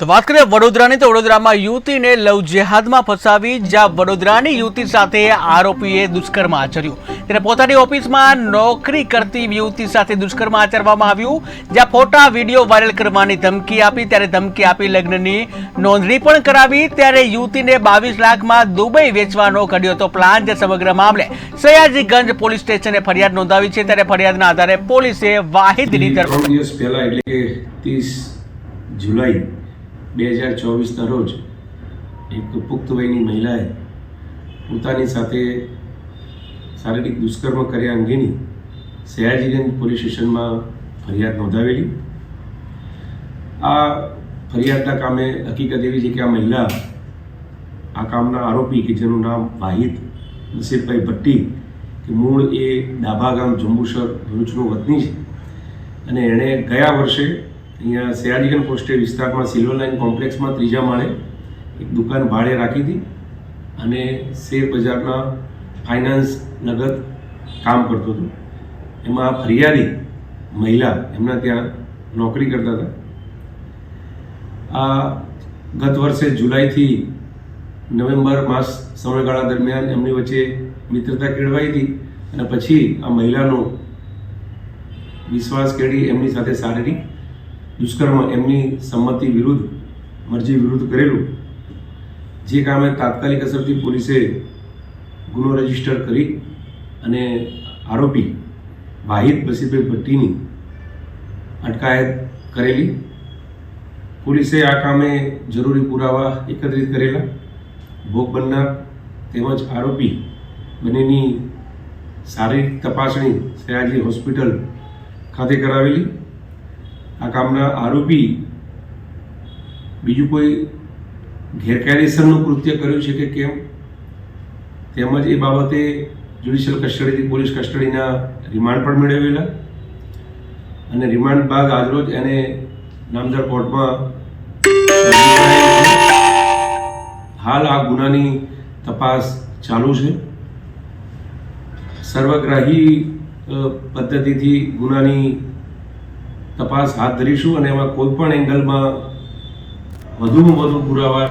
તો વાત કરીએ વડોદરાની તો વડોદરામાં યુવતીને લવ જેહાદમાં ફસાવી જ્યાં વડોદરાની યુવતી સાથે આરોપીએ દુષ્કર્મ આચર્યું. ત્યારે પોતાની ઓફિસમાં નોકરી કરતી યુવતી સાથે દુષ્કર્મ આચરવામાં આવ્યું. જ્યાં ફોટા વીડિયો વાયરલ કરવાની ધમકી આપી ત્યારે ધમકી આપી લગ્નની નોંધણી પણ કરાવી. ત્યારે યુવતીને બાવીસ લાખમાં દુબઈ વેચવાનો કર્યો હતો પ્લાન જે સમગ્ર મામલે સયાજીગંજ પોલીસ સ્ટેશને ફરિયાદ નોંધાવી છે. ત્યારે ફરિયાદના આધારે પોલીસે વાહિદની ધરપકડ પહેલા એટલે કે ત્રીસ જુલાઈ બે હજાર ચોવીસના રોજ એક પુખ્ત વયની મહિલાએ પોતાની સાથે શારીરિક દુષ્કર્મ કર્યા અંગેની સયાજીગંજ પોલીસ સ્ટેશનમાં ફરિયાદ નોંધાવેલી. આ ફરિયાદના કામે હકીકત એવી છે કે આ મહિલા આ કામના આરોપી કે જેનું નામ વાહિદ નસીરભાઈ ભટ્ટી, કે મૂળ એ ડાભા ગામ જંબુસર ભરૂચનો વતની છે. અને એણે ગયા વર્ષે અહીંયા સયાજીગંજ પોસ્ટે વિસ્તારમાં સિલ્વર લાઇન કોમ્પ્લેક્સમાં ત્રીજા માળે એક દુકાન ભાડે રાખી હતી અને શેર બજારના ફાઇનાન્સ નગદ કામ કરતો હતો. એમાં ફરિયાદી મહિલા એમના ત્યાં નોકરી કરતા હતા. આ ગત વર્ષે જુલાઈથી નવેમ્બર માસ સમયગાળા દરમિયાન એમની વચ્ચે મિત્રતા કેળવાઈ હતી અને પછી આ મહિલાનો વિશ્વાસ કેળી એમની સાથે શારીરિક દુષ્કર્મ એમની સંમતિ વિરુદ્ધ, મરજી વિરુદ્ધ કરેલું. જે કામે તાત્કાલિક અસરથી પોલીસે ગુનો રજિસ્ટર કરી અને આરોપી વાહિદ બસીરભાઈ ભટ્ટીની અટકાયત કરેલી. પોલીસે આ કામે જરૂરી પુરાવા એકત્રિત કરેલા. ભોગ બનનાર તેમજ આરોપી બંનેની શારીરિક તપાસણી સયાજી હોસ્પિટલ ખાતે કરાવેલી. આ કામના આરોપી બીજું કોઈ ગેરકાયદેસરનું કૃત્ય કર્યું છે કે કેમ તેમજ એ બાબતે જ્યુડિશિયલ કસ્ટડીથી પોલીસ કસ્ટડીના રિમાન્ડ પણ મેળવેલા અને રિમાન્ડ બાદ આજરોજ એને નામદાર કોર્ટમાં. હાલ આ ગુનાની તપાસ ચાલુ છે સર્વગ્રાહી પદ્ધતિથી ગુનાની તપાસ હાથ ધરીશું અને એમાં કોઈ પણ એંગલમાં વધુમાં વધુ પુરાવા